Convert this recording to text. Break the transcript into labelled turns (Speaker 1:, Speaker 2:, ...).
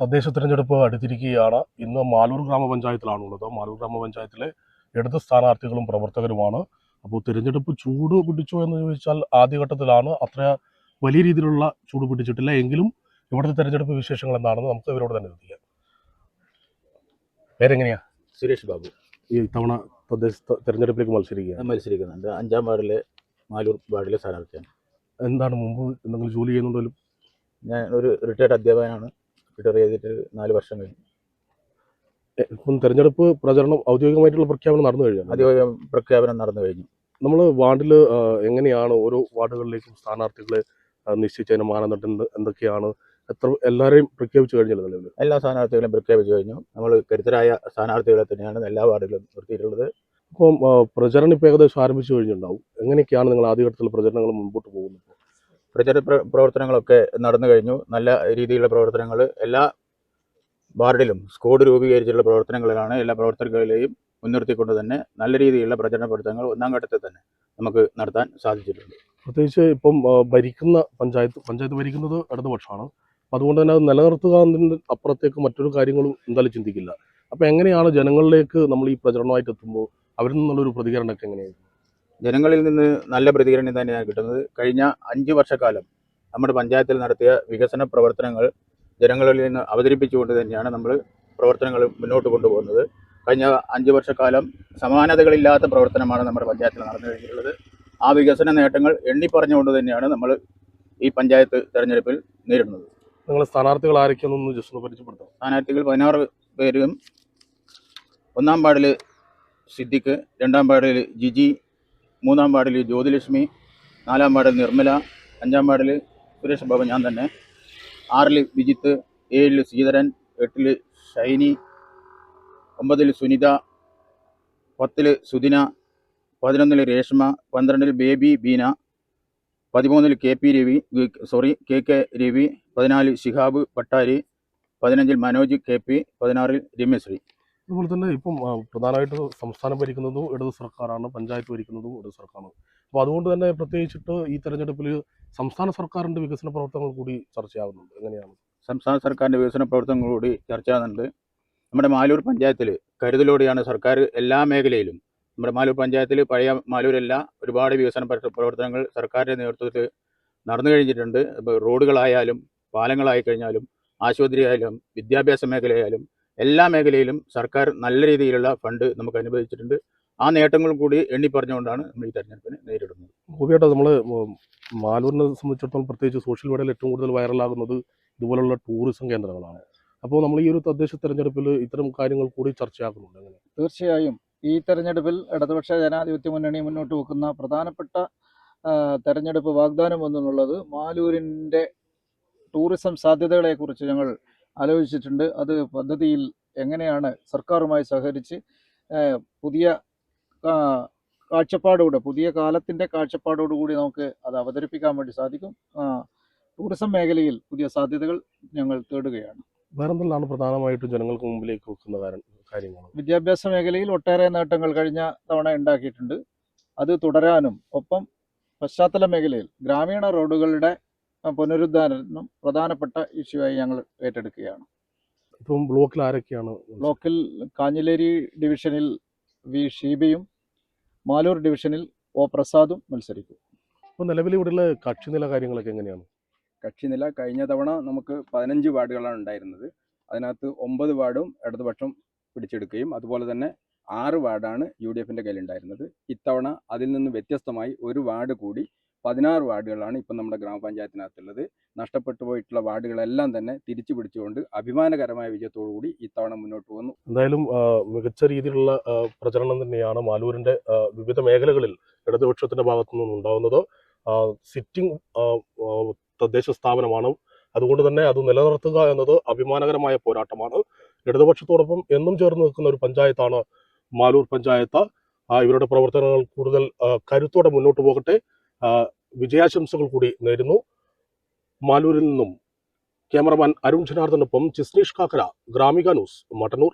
Speaker 1: തദ്ദേശ തിരഞ്ഞെടുപ്പ് അടുത്തിരിക്കുകയാണ് ഇന്ന് മാലൂർ ഗ്രാമപഞ്ചായത്തിലാണുള്ളത് മാലൂർ ഗ്രാമപഞ്ചായത്തിലെ ഇടത് സ്ഥാനാർത്ഥികളും പ്രവർത്തകരുമാണ്. അപ്പോൾ തിരഞ്ഞെടുപ്പ് ചൂട് പിടിച്ചോ എന്ന് ചോദിച്ചാൽ ആദ്യഘട്ടത്തിലാണ്. അത്ര വലിയ രീതിയിലുള്ള ചൂട് പിടിച്ചിട്ടില്ല. എങ്കിലും ഇവിടുത്തെ തെരഞ്ഞെടുപ്പ് വിശേഷങ്ങൾ എന്താണെന്ന് നമുക്ക് ഇവരോട് തന്നെ എത്തിക്കാം പേരെങ്ങനെയാ?
Speaker 2: സുരേഷ് ബാബു.
Speaker 1: ഈ ഇത്തവണ തദ്ദേശ തെരഞ്ഞെടുപ്പിലേക്ക് മത്സരിക്കുക
Speaker 2: മത്സരിക്കുന്നുണ്ട്. അഞ്ചാം വാർഡിലെ മാലൂർ വാർഡിലെ സ്ഥാനാർത്ഥിയാണ്.
Speaker 1: എന്താണ് മുമ്പ് എന്തെങ്കിലും ജോലി ചെയ്യുന്നുണ്ടെങ്കിലും
Speaker 2: ഞാൻ ഒരു റിട്ടയർഡ് അധ്യാപകനാണ്. റിട്ടയർ ചെയ്തിട്ട് നാല് വർഷം കഴിഞ്ഞു.
Speaker 1: ഇപ്പം തെരഞ്ഞെടുപ്പ് പ്രചരണം ഔദ്യോഗികമായിട്ടുള്ള പ്രഖ്യാപനം നടന്നു കഴിഞ്ഞു.
Speaker 2: ഔദ്യോഗിക പ്രഖ്യാപനം നടന്നു കഴിഞ്ഞു.
Speaker 1: നമ്മൾ വാർഡിൽ എങ്ങനെയാണ് ഓരോ വാർഡുകളിലേക്കും സ്ഥാനാർത്ഥികളെ നിശ്ചയിച്ചതിന് മാനദണ്ഡം എന്തൊക്കെയാണ്? എത്ര എല്ലാവരെയും പ്രഖ്യാപിച്ചു കഴിഞ്ഞല്ലോ നിലവിൽ
Speaker 2: എല്ലാ സ്ഥാനാർത്ഥികളും പ്രഖ്യാപിച്ചു കഴിഞ്ഞു. നമ്മൾ കരുത്തരായ സ്ഥാനാർത്ഥികളെ തന്നെയാണ് എല്ലാ വാർഡിലും നിർത്തിയിട്ടുള്ളത്.
Speaker 1: അപ്പം ആ, പ്രചരണം ഇപ്പോൾ ഏകദേശം ആരംഭിച്ചു കഴിഞ്ഞിട്ടുണ്ടാവും. എങ്ങനെയൊക്കെയാണ് നിങ്ങൾ ആദ്യഘട്ടത്തിൽ പ്രചരണങ്ങൾ മുമ്പോട്ട് പോകുന്നത്?
Speaker 2: പ്രചരണ പ്ര- പ്രവർത്തനങ്ങളൊക്കെ നടന്നു കഴിഞ്ഞു. നല്ല രീതിയിലുള്ള പ്രവർത്തനങ്ങൾ എല്ലാ വാർഡിലും സ്ക്വാഡ് രൂപീകരിച്ചിട്ടുള്ള പ്രവർത്തനങ്ങളിലാണ് എല്ലാ പ്രവർത്തകരെയും മുൻനിർത്തിക്കൊണ്ട് തന്നെ നല്ല രീതിയിലുള്ള പ്രചരണ പ്രവർത്തനങ്ങൾ ഒന്നാം ഘട്ടത്തിൽ തന്നെ നമുക്ക് നടത്താൻ സാധിച്ചിട്ടുണ്ട്.
Speaker 1: പ്രത്യേകിച്ച് ഇപ്പം ഭരിക്കുന്ന പഞ്ചായത്ത് പഞ്ചായത്ത് ഭരിക്കുന്നത് ഇടതുപക്ഷമാണ്. അതുകൊണ്ട് തന്നെ അത് നിലനിർത്തുക അപ്പുറത്തേക്ക് മറ്റൊരു കാര്യങ്ങളും എന്തായാലും ചിന്തിക്കില്ല. അപ്പം എങ്ങനെയാണ് ജനങ്ങളിലേക്ക് നമ്മൾ ഈ പ്രചരണമായിട്ട് എത്തുമ്പോൾ അവരിൽ നിന്നുള്ളൊരു പ്രതികരണമൊക്കെ എങ്ങനെയായിരുന്നു
Speaker 2: ജനങ്ങളിൽ നിന്ന് നല്ല പ്രതികരണം തന്നെയാണ് കിട്ടുന്നത്. കഴിഞ്ഞ അഞ്ച് വർഷക്കാലം നമ്മുടെ പഞ്ചായത്തിൽ നടത്തിയ വികസന പ്രവർത്തനങ്ങൾ ജനങ്ങളിൽ നിന്ന് അവതരിപ്പിച്ചുകൊണ്ട് തന്നെയാണ് നമ്മൾ പ്രവർത്തനങ്ങൾ മുന്നോട്ട് കൊണ്ടുപോകുന്നത്. കഴിഞ്ഞ അഞ്ച് വർഷക്കാലം സമാനതകളില്ലാത്ത പ്രവർത്തനമാണ് നമ്മുടെ പഞ്ചായത്തിൽ നടന്നു കഴിഞ്ഞിട്ടുള്ളത്. ആ വികസന നേട്ടങ്ങൾ എണ്ണിപ്പറഞ്ഞുകൊണ്ട് തന്നെയാണ് നമ്മൾ ഈ പഞ്ചായത്ത് തെരഞ്ഞെടുപ്പിൽ നേരിടുന്നത്.
Speaker 1: നിങ്ങൾ സ്ഥാനാർത്ഥികൾ ആരൊക്കെയാണെന്ന് ജസ്റ്റ് പരിചയപ്പെടുത്താം
Speaker 2: സ്ഥാനാർത്ഥികൾ പതിനാറ് പേരും ഒന്നാം പാടിൽ സിദ്ദിഖ് രണ്ടാം പാടിൽ ജിജി മൂന്നാം വാർഡിൽ ജ്യോതിലക്ഷ്മി നാലാം വാർഡിൽ നിർമ്മല അഞ്ചാം വാർഡിൽ സുരേഷ് ബാബു ഞാൻ തന്നെ. ആറിൽ വിജിത്ത് ഏഴിൽ ശ്രീധരൻ എട്ടിൽ ഷൈനി ഒമ്പതിൽ സുനിത പത്തിൽ സുദിന പതിനൊന്നിൽ രേഷ്മ പന്ത്രണ്ടിൽ ബേബി ബീന പതിമൂന്നിൽ K P Ravi sorry K K Ravi പതിനാലിൽ ശിഹാബ് പട്ടാരി പതിനഞ്ചിൽ മനോജ് കെ പി പതിനാറിൽ രമ്യശ്രീ.
Speaker 1: അതുപോലെ തന്നെ ഇപ്പം പ്രധാനമായിട്ട് സംസ്ഥാനം ഭരിക്കുന്നതും ഇടത് സർക്കാരാണ് പഞ്ചായത്ത് ഭരിക്കുന്നതും ഇടത് സർക്കാരാണ്. അപ്പോൾ അതുകൊണ്ട് തന്നെ പ്രത്യേകിച്ചിട്ട് ഈ തെരഞ്ഞെടുപ്പിൽ സംസ്ഥാന സർക്കാരിന്റെ വികസന പ്രവർത്തനങ്ങൾ കൂടി ചർച്ചയാകുന്നുണ്ട് എങ്ങനെയാണ്?
Speaker 2: സംസ്ഥാന സർക്കാരിന്റെ വികസന പ്രവർത്തനങ്ങൾ കൂടി ചർച്ചയാകുന്നുണ്ട് നമ്മുടെ മാലൂർ പഞ്ചായത്തിൽ കരുതലോടെയാണ് സർക്കാർ എല്ലാ മേഖലയിലും നമ്മുടെ മാലൂർ പഞ്ചായത്തിൽ പഴയ മാലൂരല്ല ഒരുപാട് വികസന പ്രവർത്തനങ്ങൾ സർക്കാരിന്റെ നേതൃത്വത്തിൽ നടന്നു കഴിഞ്ഞിട്ടുണ്ട്. ഇപ്പോൾ റോഡുകളായാലും പാലങ്ങളായി കഴിഞ്ഞാലും ആശുപത്രി ആയാലും വിദ്യാഭ്യാസ മേഖലയായാലും എല്ലാ മേഖലയിലും സർക്കാർ നല്ല രീതിയിലുള്ള ഫണ്ട് നമുക്ക് അനുവദിച്ചിട്ടുണ്ട്. ആ നേട്ടങ്ങളും കൂടി എണ്ണി പറഞ്ഞുകൊണ്ടാണ് നമ്മൾ ഈ തെരഞ്ഞെടുപ്പിനെ നേരിടുന്നത്.
Speaker 1: ഗോപിയേട്ടാ നമ്മൾ മാലൂരിനെ സംബന്ധിച്ചിടത്തോളം പ്രത്യേകിച്ച് സോഷ്യൽ മീഡിയയിൽ ഏറ്റവും കൂടുതൽ വൈറലാകുന്നത് ഇതുപോലുള്ള ടൂറിസം കേന്ദ്രങ്ങളാണ്. അപ്പോൾ നമ്മൾ ഈ ഒരു തദ്ദേശ തെരഞ്ഞെടുപ്പിൽ ഇത്തരം കാര്യങ്ങൾ കൂടി ചർച്ചയാക്കുന്നുണ്ട്. അങ്ങനെ
Speaker 3: തീർച്ചയായും. ഈ തെരഞ്ഞെടുപ്പിൽ ഇടതുപക്ഷ ജനാധിപത്യ മുന്നണി മുന്നോട്ട് വെക്കുന്ന പ്രധാനപ്പെട്ട തെരഞ്ഞെടുപ്പ് വാഗ്ദാനം എന്നുള്ളത് മാലൂരിന്റെ ടൂറിസം സാധ്യതകളെക്കുറിച്ച് ഞങ്ങൾ ആലോചിച്ചിട്ടുണ്ട്. അത് പദ്ധതിയിൽ എങ്ങനെയാണ് സർക്കാരുമായി സഹകരിച്ച് പുതിയ കാഴ്ചപ്പാടോടെ പുതിയ കാലത്തിന്റെ കാഴ്ചപ്പാടോടുകൂടി നമുക്ക് അത് അവതരിപ്പിക്കാൻ വേണ്ടി സാധിക്കും. ടൂറിസം മേഖലയിൽ പുതിയ സാധ്യതകൾ ഞങ്ങൾ തേടുകയാണ്.
Speaker 1: വേറെന്തെല്ലാം പ്രധാനമായിട്ടും ജനങ്ങൾക്ക് മുമ്പിലേക്ക് വെക്കുന്ന കാര്യം കാര്യങ്ങൾ
Speaker 3: വിദ്യാഭ്യാസ മേഖലയിൽ ഒട്ടേറെ നേട്ടങ്ങൾ കഴിഞ്ഞ തവണ ഉണ്ടാക്കിയിട്ടുണ്ട്. അത് തുടരാനും ഒപ്പം പശ്ചാത്തല മേഖലയിൽ ഗ്രാമീണ റോഡുകളുടെ പുനരുദ്ധാരണം പ്രധാനപ്പെട്ട ഇഷ്യൂ ആയി ഞങ്ങൾ ഏറ്റെടുക്കുകയാണ്.
Speaker 1: ഇപ്പം ബ്ലോക്കിൽ ആരൊക്കെയാണ്
Speaker 3: ബ്ലോക്കിൽ കാഞ്ഞിലേരി ഡിവിഷനിൽ വി ഷീബയും മാലൂർ ഡിവിഷനിൽ ഒ പ്രസാദും മത്സരിക്കും.
Speaker 1: ഇപ്പോൾ നിലവിൽ ഇവിടെയുള്ള കക്ഷിനില കാര്യങ്ങളൊക്കെ എങ്ങനെയാണ്?
Speaker 4: കക്ഷിനില കഴിഞ്ഞ തവണ നമുക്ക് പതിനഞ്ച് വാർഡുകളാണ് ഉണ്ടായിരുന്നത്. അതിനകത്ത് ഒമ്പത് വാർഡും ഇടതുപക്ഷം പിടിച്ചെടുക്കുകയും അതുപോലെ തന്നെ ആറ് വാർഡാണ് യു ഡി എഫിന്റെ കയ്യിലുണ്ടായിരുന്നത്. ഇത്തവണ അതിൽ നിന്ന് വ്യത്യസ്തമായി ഒരു വാർഡ് കൂടി പതിനാറ് വാർഡുകളാണ് ഇപ്പം നമ്മുടെ ഗ്രാമപഞ്ചായത്തിനകത്തുള്ളത്. നഷ്ടപ്പെട്ടു പോയിട്ടുള്ള വാർഡുകളെല്ലാം തന്നെ തിരിച്ചു പിടിച്ചുകൊണ്ട് അഭിമാനകരമായ വിജയത്തോടു കൂടി ഇത്തവണ മുന്നോട്ട് പോകുന്നു.
Speaker 1: എന്തായാലും മികച്ച രീതിയിലുള്ള പ്രചരണം തന്നെയാണ് മാലൂരിന്റെ വിവിധ മേഖലകളിൽ ഇടതുപക്ഷത്തിന്റെ ഭാഗത്തു നിന്നും ഉണ്ടാകുന്നത് സിറ്റിംഗ് തദ്ദേശ സ്ഥാപനമാണ്. അതുകൊണ്ട് തന്നെ അത് നിലനിർത്തുക എന്നത് അഭിമാനകരമായ പോരാട്ടമാണ്. ഇടതുപക്ഷത്തോടൊപ്പം എന്നും ചേർന്ന് നിൽക്കുന്ന ഒരു പഞ്ചായത്താണ് മാലൂർ പഞ്ചായത്ത്. ഇവരുടെ പ്രവർത്തനങ്ങൾ കൂടുതൽ കരുത്തോടെ മുന്നോട്ട് പോകട്ടെ. വിജയാശംസകൾ കൂടി നേരുന്നു. മാലൂരിൽ നിന്നും ക്യാമറമാൻ അരുൺ ജനാർദ്ദനൊപ്പം ചിസ്നീഷ് കാക്കര ഗ്രാമിക ന്യൂസ് മട്ടന്നൂർ.